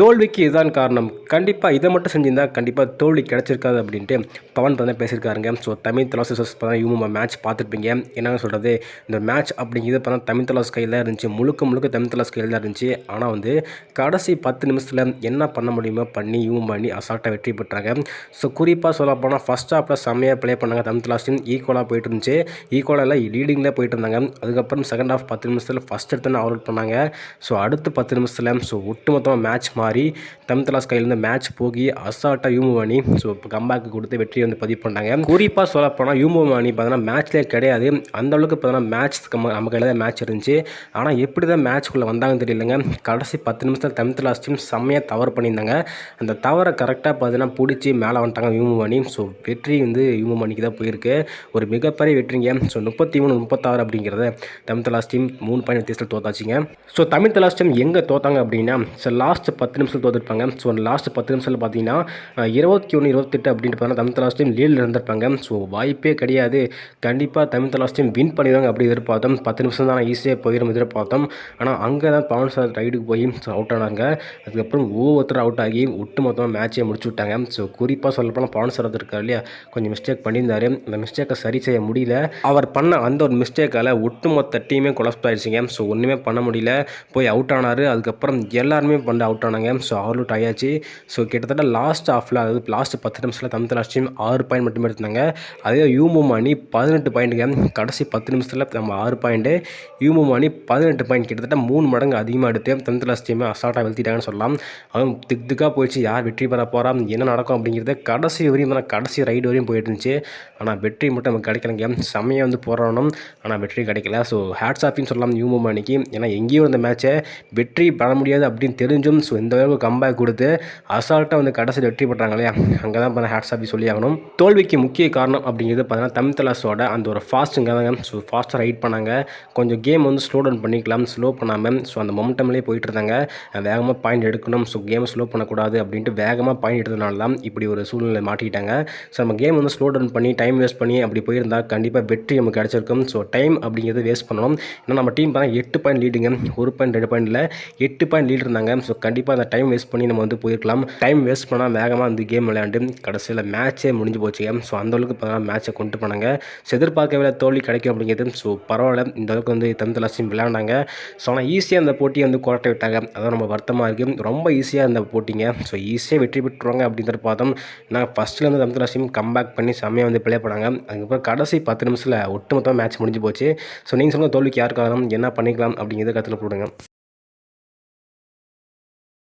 தோல்விக்கு இதுதான் காரணம். கண்டிப்பாக இதை மட்டும் செஞ்சிருந்தா கண்டிப்பாக தோல்வி கிடச்சிருக்காது அப்படின்ட்டு பவன் பார்த்தா பேசியிருக்காருங்க. ஸோ தமிழ் தலாஸ் பார்த்தா இவங்க மேட்ச் பார்த்துருப்பீங்க. என்னங்க சொல்கிறது இந்த மேட்ச் அப்படிங்கிறது பார்த்தா தமிழ் தலாஸ் கையில் தான் இருந்துச்சு. முழுக்க முழுக்க தமிழ் தலாஸ் கையில் தான் இருந்துச்சு. ஆனால் வந்து கடைசி பத்து நிமிஷத்தில் என்ன பண்ண முடியுமோ பண்ணி இவங்க பண்ணி அசால்ட்டாக வெற்றி பெற்றாங்க. ஸோ குறிப்பாக சொல்ல போனால் ஃபஸ்ட் ஹாஃபில் செம்மையாக ப்ளே பண்ணாங்க தமிழ் தலாஸ் டீம் ஈக்குவலாக போயிட்டு இருந்துச்சு. ஈக்குவலாக லீடிங்கில் போயிட்டு இருந்தாங்க. அதுக்கப்புறம் செகண்ட் ஹாஃப் பத்து நிமிஷத்தில் ஃபஸ்ட் எடுத்துன்னு அவுட் பண்ணாங்க. ஸோ அடுத்து பத்து நிமிஷத்தில் ஸோ ஒட்டுமொத்தமாக மேட்ச் மாறி தமிழ்தலாஸ் கையிலேருந்து மேட்ச் போகி அசால்ட்டாக யூமோ அணி ஸோ கம்பேக் கொடுத்து வெற்றி வந்து பதிவு பண்ணாங்க குறிப்பாக சொல்ல போனால் யூமோ பார்த்தீங்கன்னா மேட்ச்லேயே கிடையாது. அந்த அளவுக்கு பார்த்தீங்கன்னா மேட்ச் நம்ம கையில் தான் மேட்ச் இருந்துச்சு. ஆனால் எப்படி தான் மேட்ச்க்குள்ளே வந்தாங்கன்னு தெரியலங்க. கடைசி பத்து நிமிஷத்தில் தமிழ்தலாஸ் டீம் செம்மையாக தவறு பண்ணியிருந்தாங்க. அந்த தவறை கரெக்டாக பார்த்தீங்கன்னா பிடிச்சி மேலே வந்துட்டாங்க யூமோ ஸோ வெற்றி வந்து யூமோ தான் போயிருக்கு. ஒரு மிகப்பெரிய வெற்றிங்க. ஸோ முப்பத்தி மூணு முப்பத்தாறு அப்படிங்கிறத தமிழ்தலாஸ் டீம் மூணு பாயிண்ட் வித்தியாசத்தில் தோத்தாச்சுங்க. ஸோ தமிழ் தலாஸ் டீம் எங்கே தோத்தாங்க அப்படின்னா ஸோ லாஸ்ட் பத்து பத்து நிமிஷத்தில் தோத்துருப்பாங்க. ஸோ லாஸ்ட் பத்து நிமிஷத்தில் பார்த்தீங்கன்னா இருபத்தி ஒன்று இருபத்தெட்டு அப்படின்ட்டு பார்த்தீங்கன்னா தமிழ் தலாஸ் டீம் லீடில் இருந்திருப்பாங்க. ஸோ வாய்ப்பே கிடையாது. கண்டிப்பாக தமிழ் லாஸ்ட் டைம் வின் பண்ணிடுவாங்க அப்படி எதிர்பார்த்தோம். பத்து நிமிஷம் தான் ஈஸியாக போயிடும் எதிர்பார்த்தோம். ஆனால் அங்கே தான் பவன் சார் ரைடுக்கு போய் அவுட் ஆனாங்க. அதுக்கப்புறம் ஒவ்வொருத்தரும் அவுட் ஆகி ஒட்டு மொத்தமாக மேட்சே முடிச்சு விட்டாங்க. ஸோ குறிப்பாக சொல்லப்போனால் பவன் சார் இருக்கார் இல்லையா? கொஞ்சம் மிஸ்டேக் பண்ணியிருந்தாரு. அந்த மிஸ்டேக்கை சரி செய்ய முடியல. அவர் பண்ண அந்த ஒரு மிஸ்டேக்கால் ஒட்டுமொத்த டீமே கொலஸ்ட் ஆயிடுச்சுங்க. ஸோ ஒன்றுமே பண்ண முடியல. போய் அவுட் ஆனார். அதுக்கப்புறம் எல்லாருமே பண்ண அவுட் ஆனாங்க. ஸோ அவர் அவுட் ஆயாச்சு ஸோ கிட்டத்தட்ட லாஸ்ட் ஆஃபில் அதாவது லாஸ்ட் பத்து நிமிஷத்தில் தமிழ் லாஸ்ட் டீம் ஆறு பாயிண்ட் மட்டுமே எடுத்தாங்க அதே யூமோம் அணி பதினெட்டு பாயிண்ட்டுங்க கடைசி பத்து நிமிஷத்தில் நம்ம ஆறு பாயிண்ட்டு யூமோம் அணி பதினெட்டு பாயிண்ட் கிட்டத்தட்ட மூணு மடங்கு அதிகமாக எடுத்து தமிழ் லாஸ்ட் டீமை அசால்ட்டாக வெளுத்திட்டாங்கன்னு சொல்லலாம். அதுவும் திக் திக்காக போயிடுச்சு. யார் வெற்றி பெற போகிறா என்ன நடக்கும் அப்படிங்கிறத கடைசி வரையும் தான் கடைசி ரைடு வரையும் போயிட்டு இருந்துச்சு. ஆனால் வெற்றி மட்டும் நமக்கு கிடைக்கலங்க. செம்மையாக வந்து போராடணும். ஆனால் வெற்றி கிடைக்கல. ஸோ ஹேட்ஸ் ஆஃபின்னு சொல்லலாம் யூமோ அணிக்கு ஏன்னா எங்கேயும் இந்த மேட்ச்சை வெற்றி பெற முடியாது அப்படின்னு தெரிஞ்சும். ஸோ இந்த அளவுக்கு கம்பேக் கொடுத்து அசால்ட்டாக வந்து கடைசியில் வெற்றி பெற்றாங்க இல்லையா அங்கே தான் பார்த்தா ஹேட்ஸ் ஆஃபி சொல்லி ஆகணும். தோல்விக்கு முக்கிய காரணம் அப்படிங்கிறது பார்த்தீங்கன்னா தமிழ் தலாஸோட அந்த ஒரு ஃபாஸ்ட்டுங்க தாங்க. ஸோ ஃபாஸ்ட்டாக ரைட் பண்ணாங்க. கொஞ்சம் கேம் வந்து ஸ்லோ டவுன் பண்ணிக்கலாம் ஸ்லோ பண்ணாமல் ஸோ அந்த மொமெண்டம்லேயே போயிட்டு இருந்தாங்க. வேகமாக பாயிண்ட் எடுக்கணும். ஸோ கேம் ஸ்லோ பண்ணக்கூடாது அப்படின்ட்டு வேகமாக பாயிண்ட் எடுத்ததுனால தான் இப்படி ஒரு சூழ்நிலை மாட்டிக்கிட்டாங்க. ஸோ நம்ம கேம் வந்து ஸ்லோ டவுன் பண்ணி டைம் வேஸ்ட் பண்ணி அப்படி போயிருந்தால் கண்டிப்பாக வெற்றி நமக்கு கிடச்சிருக்கும். ஸோ டைம் அப்படிங்கிறது வேஸ்ட் பண்ணணும். ஏன்னா நம்ம டீம் பார்த்தா எட்டு பாயிண்ட் லீடுங்க ஒரு பாயிண்ட் ரெண்டு பாயிண்டில் எட்டு பாயிண்ட் லீட் இருந்தாங்க. ஸோ கண்டிப்பாக அந்த டைம் வேஸ்ட் பண்ணி நம்ம வந்து போயிருக்கலாம். டைம் வேஸ்ட் பண்ணால் வேகமாக வந்து கேம் விளையாண்டு கடைசியில் மேட்ச்சே முடிஞ்சு போச்சுங்க ஸோ அந்தளவுக்கு பார்த்தா மேட்ச்சை கொண்டு போனாங்க. ஸோ எதிர்பார்க்கவே தோல்வி கிடைக்கும் அப்படிங்கிறது ஸோ பரவாயில்ல. இந்த அளவுக்கு வந்து தந்து லட்சியம் விளையாண்டாங்க. ஸோ ஆனால் ஈஸியாக அந்த போட்டியை வந்து குரட்டை விட்டாங்க. அதான் நம்ம வருத்தமாக இருக்குது ரொம்ப ஈஸியாக அந்த போட்டிங்க. ஸோ ஈஸியாக வெற்றி பெற்றுருவாங்க அப்படிங்கிற பார்த்தோம். நான் வந்து தந்து லட்சியம் கம்பேக் பண்ணி செம்மையாக வந்து பிளே பண்ணாங்க. அதுக்கப்புறம் கடைசி பத்து நிமிஷத்தில் ஒட்டுமொத்தமாக மேட்ச் முடிஞ்சு போச்சு. ஸோ நீங்கள் சொல்லுங்கள் தோல்விக்கு யார் காரணம் என்ன பண்ணிக்கலாம் அப்படிங்கிறத கற்றுல போடுங்க.